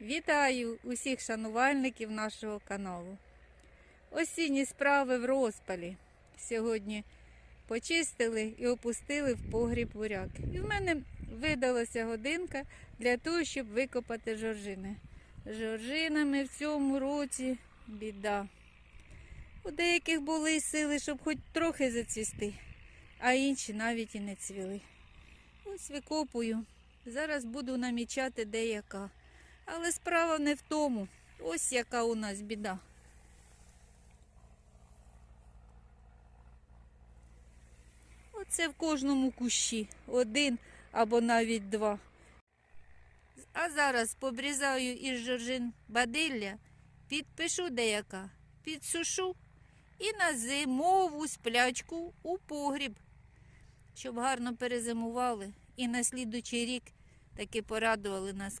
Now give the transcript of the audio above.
Вітаю усіх шанувальників нашого каналу. Осінні справи в розпалі. Сьогодні почистили і опустили в погріб буряк. І в мене видалася годинка для того, щоб викопати жоржини. Жоржинами в цьому році біда. У деяких були сили, щоб хоч трохи зацвісти, а інші навіть і не цвіли. Ось викопую. Зараз буду намічати деяка. Але справа не в тому. Ось яка у нас біда. Оце в кожному кущі один або навіть два. А зараз побрізаю із жоржин бадилля, підпишу деяка, підсушу і на зимову сплячку у погріб, щоб гарно перезимували і на слідучий рік таки порадували нас